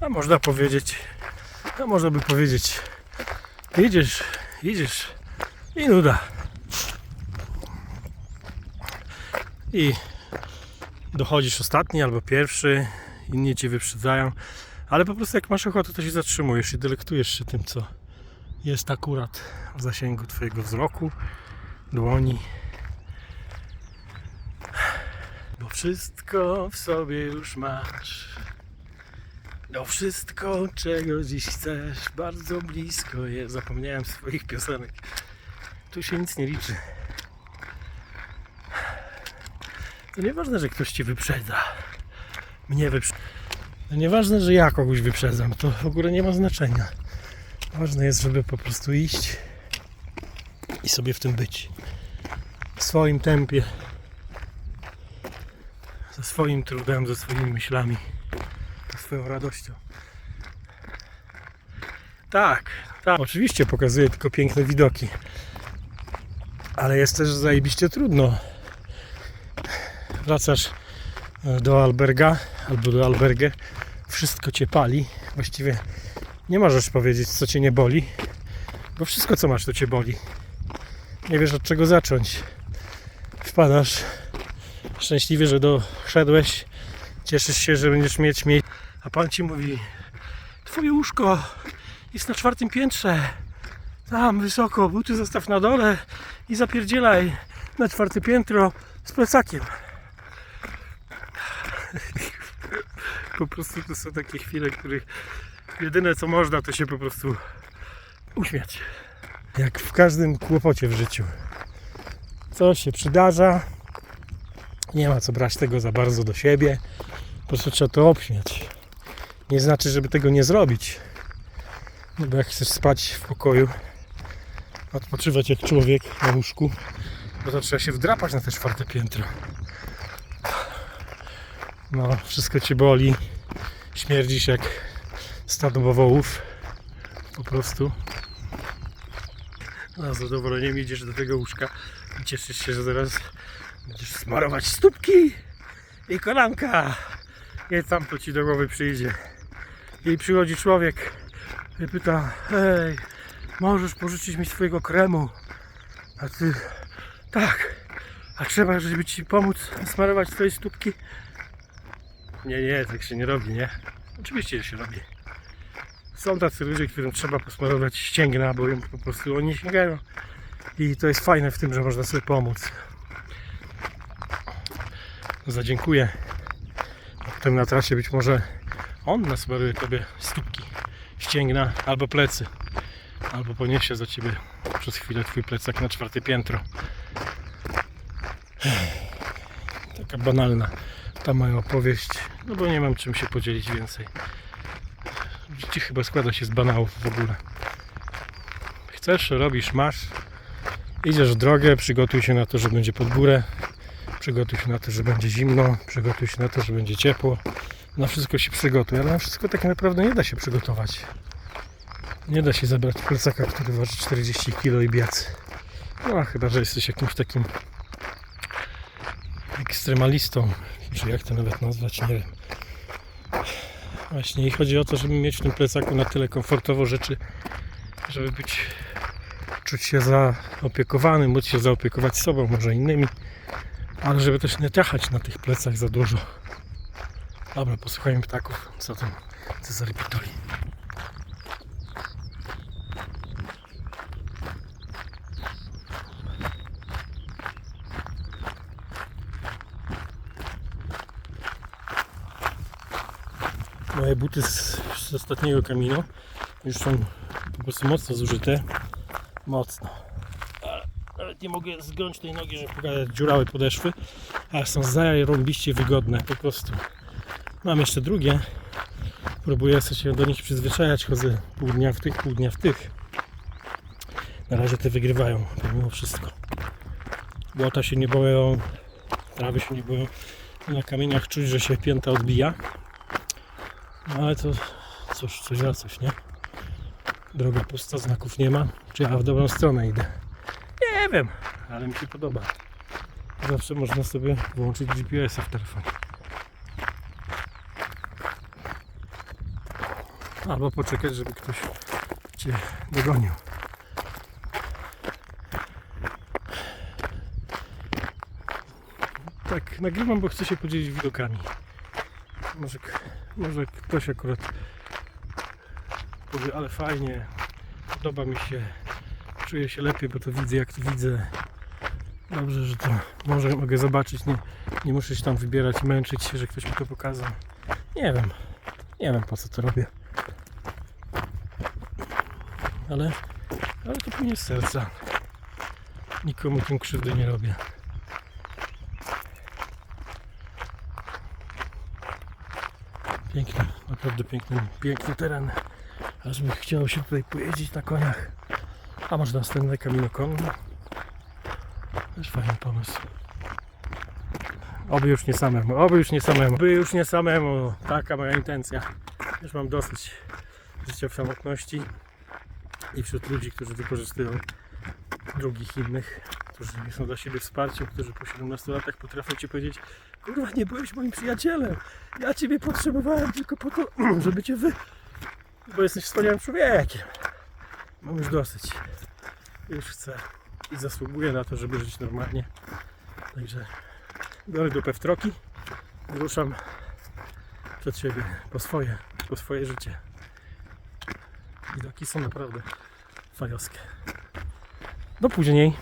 A można powiedzieć, a można by powiedzieć, idziesz, idziesz i nuda. I dochodzisz ostatni albo pierwszy, inni cię wyprzedzają, ale po prostu jak masz ochotę, to się zatrzymujesz i delektujesz się tym, co jest akurat w zasięgu twojego wzroku, dłoni. Bo wszystko w sobie już masz. No wszystko, czego dziś chcesz, bardzo blisko jest. Zapomniałem swoich piosenek. Tu się nic nie liczy. To nieważne, że ktoś ci wyprzedza. Mnie wyprzedza. To nieważne, że ja kogoś wyprzedzam. To w ogóle nie ma znaczenia. Ważne jest, żeby po prostu iść i sobie w tym być. W swoim tempie. Ze swoim trudem, ze swoimi myślami swoją radością. Tak, tak. Oczywiście pokazuje tylko piękne widoki. Ale jest też zajebiście trudno. Wracasz e, do alberga albo do albergę. Wszystko cię pali. Właściwie nie możesz powiedzieć, co cię nie boli, bo wszystko, co masz, to cię boli. Nie wiesz, od czego zacząć. Wpadasz szczęśliwie, że doszedłeś. Cieszysz się, że będziesz mieć miejsce. A pan ci mówi: Twoje łóżko jest na czwartym piętrze. Tam wysoko, buty zostaw na dole i zapierdzielaj na czwarte piętro z plecakiem. Po prostu to są takie chwile, których jedyne co można, to się po prostu uśmiać. Jak w każdym kłopocie w życiu. Coś się przydarza. Nie ma co brać tego za bardzo do siebie. Po prostu trzeba to obśmiać. Nie znaczy, żeby tego nie zrobić. No bo jak chcesz spać w pokoju, odpoczywać jak człowiek na łóżku, no to trzeba się wdrapać na te czwarte piętro. No, wszystko cię boli. Śmierdzisz jak stado bawołów. Po prostu. No, zadowoleniem idziesz do tego łóżka i cieszysz się, że zaraz będziesz smarować stópki i kolanka. I tam to ci do głowy przyjdzie. I przychodzi człowiek i pyta, hej, możesz pożyczyć mi swojego kremu? A ty, tak, a trzeba, żeby ci pomóc smarować twoje stópki? Nie, nie, tak się nie robi, nie? Oczywiście, że się robi. Są tacy ludzie, którym trzeba posmarować ścięgna, bo im po prostu oni sięgają. I to jest fajne w tym, że można sobie pomóc. Zadziękuję. A potem na trasie być może on nasmaruje tobie stópki, ścięgna albo plecy. Albo poniesie za ciebie przez chwilę twój plecak na czwarte piętro. Taka banalna ta moja opowieść, no bo nie mam czym się podzielić więcej. Życie chyba składa się z banałów w ogóle. Chcesz, robisz, masz. Idziesz w drogę, przygotuj się na to, że będzie pod górę. Przygotuj się na to, że będzie zimno. Przygotuj się na to, że będzie ciepło. Na wszystko się przygotuj, ale na wszystko tak naprawdę nie da się przygotować. Nie da się zabrać plecaka, który waży 40 kg i biec. No chyba, że jesteś jakimś takim ekstremalistą, czy jak to nawet nazwać, nie wiem. Właśnie i chodzi o to, żeby mieć w tym plecaku na tyle komfortowo rzeczy, żeby być, czuć się zaopiekowany, móc się zaopiekować sobą, może innymi, ale żeby też nie trachać na tych plecach za dużo. Dobra, posłuchajmy ptaków, co tam Cezary pitoli. Moje buty z, z ostatniego kamino już są po prostu mocno zużyte. Mocno. Ale nawet nie mogę zgiąć tej nogi, żeby pokazać dziurawe podeszwy, ale są zarąbiście wygodne po prostu. Mam jeszcze drugie. Próbuję się do nich przyzwyczajać. Chodzę pół dnia w tych, pół dnia w tych. Na razie te wygrywają, pomimo wszystko. Błota się nie boją, trawy się nie boją. Na kamieniach czuć, że się pięta odbija. No ale to cóż, coś za coś, nie? Droga pusta, znaków nie ma. Czy ja w dobrą stronę idę? Nie wiem, ale mi się podoba. Zawsze można sobie włączyć GPS-a w telefonie. Albo poczekać, żeby ktoś cię dogonił. Tak, nagrywam, bo chcę się podzielić widokami. Może, może ktoś akurat powie, ale fajnie, podoba mi się, czuję się lepiej, bo to widzę jak to widzę. Dobrze, że to może mogę zobaczyć, nie, nie muszę się tam wybierać i męczyć się, że ktoś mi to pokazał. Nie wiem, nie wiem po co to robię. Ale, ale to płynie z serca. Nikomu tym krzywdy nie robię. Piękny, naprawdę piękny, piękny teren. Aż mi chciało się tutaj pojeździć na koniach. A może następne Camino Conno? Też fajny pomysł. Oby już nie samemu, oby już nie samemu, oby już nie samemu. Taka moja intencja. Już mam dosyć życia w samotności i wśród ludzi, którzy wykorzystują drugich innych, którzy nie są dla siebie wsparciem, którzy po 17 latach potrafią ci powiedzieć kurwa nie byłeś moim przyjacielem, ja ciebie potrzebowałem tylko po to, żeby cię wy... bo jesteś wspaniałym człowiekiem. Mam już dosyć. Już chcę i zasługuję na to, żeby żyć normalnie. Także biorę dupę w troki ruszam przed siebie po swoje, po swoje życie. Widoki są naprawdę fajowskie. Do później.